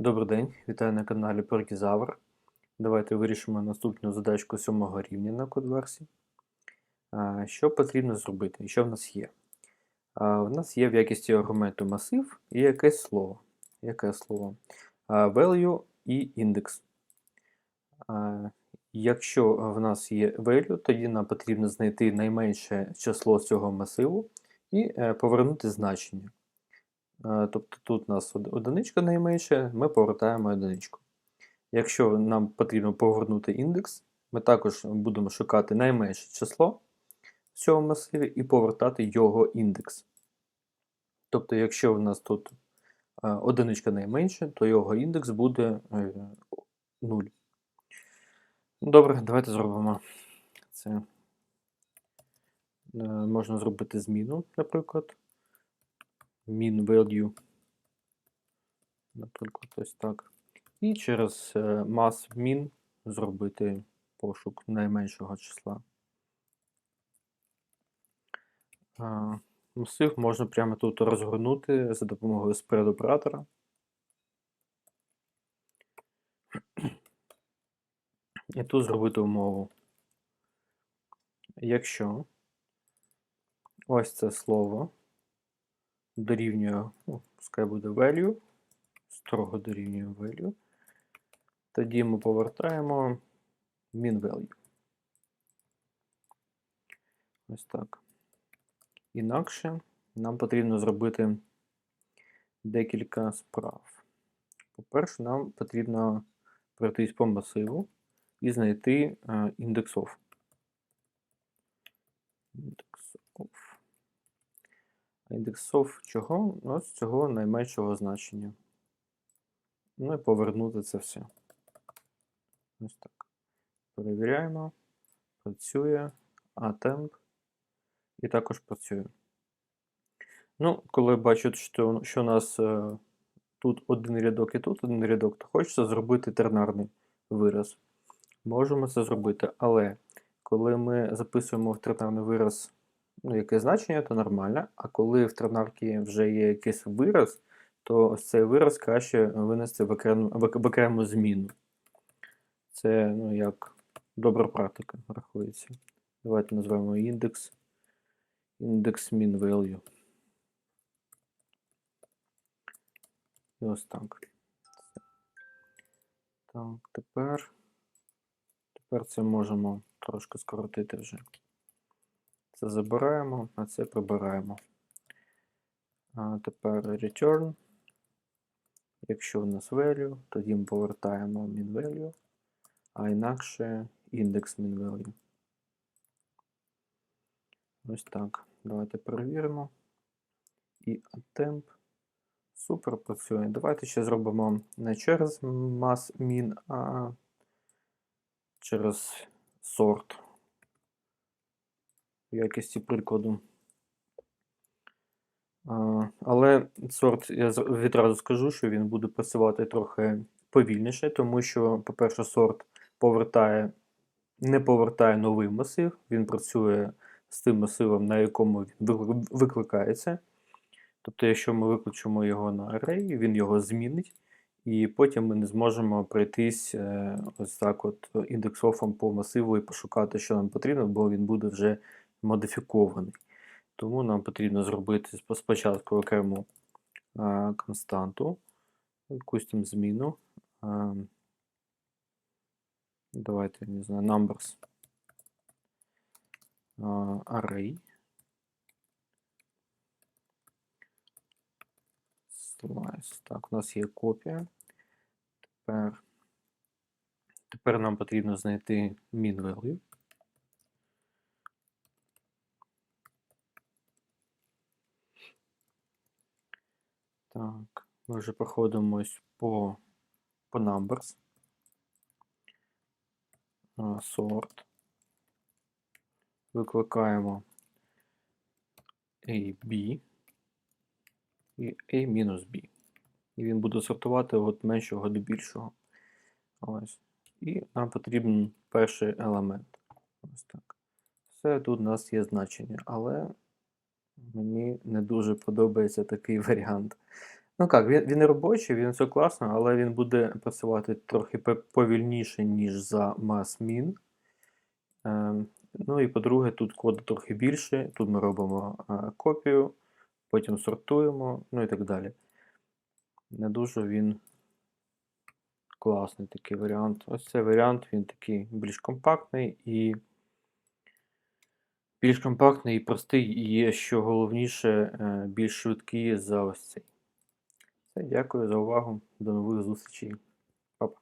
Добрий день, вітаю на каналі Перкізавр. Давайте вирішимо наступну задачку сьомого рівня на кодверсі. Що потрібно зробити? І що в нас є? В нас є в якості аргументу масив і якесь слово. Яке слово? Value і індекс. Якщо в нас є value, тоді нам потрібно знайти найменше число з цього масиву і е, повернути значення. Е, Тобто тут у нас одиничка найменше, ми повертаємо одиничку. Якщо нам потрібно повернути індекс, ми також будемо шукати найменше число в цьому масиві і повертати його індекс. Тобто, якщо в нас тут е, одиничка найменше, то його індекс буде 0. Добре, давайте зробимо це. Е, Можна зробити зміну, наприклад min value, наприклад, ось так. І через е, mass min зробити пошук найменшого числа. Масив можна прямо тут розгорнути за допомогою spread оператора. І тут зробити умову. Якщо ось це слово дорівнює, ну, пускай буде value, строго дорівнює value, тоді ми повертаємо min value. Ось так. Інакше нам потрібно зробити декілька справ. По-перше, нам потрібно пройтись по масиву і знайти е, індексов. Індексов чого? Ось цього найменшого значення. Ну і повернути це все. Ось так. Перевіряємо. Працює. Атемп. І також працює. Ну, коли бачу, що, що у нас е, тут один рядок і тут один рядок, то хочеться зробити тернарний вираз. Можемо це зробити, але коли ми записуємо в тернарний вираз ну, яке значення, то нормально. А коли в тернарці вже є якийсь вираз, то ось цей вираз краще винести в окрему, в окрему зміну. Це ну, як добра практика рахується. Давайте назвемо індекс. Індекс min value. І ось так. Так, тепер, тепер це можемо трошки скоротити вже. Це забираємо, а це прибираємо. А тепер return. Якщо в нас value, тоді ми повертаємо min value, а інакше індекс min value. Ось так. Давайте перевіримо. І attempt. Супер працює. Давайте ще зробимо не через mass min, а через sort. В якості прикладу. Але сорт, я відразу скажу, що він буде працювати трохи повільніше, тому що, по-перше, сорт повертає, не повертає новий масив, він працює з тим масивом, на якому він викликається. Тобто, якщо ми виключимо його на array, він його змінить, і потім ми не зможемо пройтись е, ось так от індексофом по масиву і пошукати, що нам потрібно, бо він буде вже модифікований. Тому нам потрібно зробити спочатку окрему константу, якусь там зміну. А, давайте, не знаю, numbers array. Так, у нас є копія. Тепер, тепер нам потрібно знайти min value. Так, ми вже проходимось по, по numbers. Sort. Викликаємо A, B і A-B. І він буде сортувати від меншого до більшого. Ось. І нам потрібен перший елемент. Ось так. Все, тут у нас є значення, але мені не дуже подобається такий варіант. Ну як, він, він робочий, він все класно, але він буде працювати трохи повільніше, ніж за MassMin. Ем, ну і по-друге, тут коду трохи більше. Тут ми робимо е, копію, потім сортуємо, ну і так далі. Не дуже він класний такий варіант. Ось цей варіант, він такий більш компактний і більш компактний і простий, і що головніше, е, більш швидкий за ось цей. Дякую за увагу. До нових зустрічей. Па-па.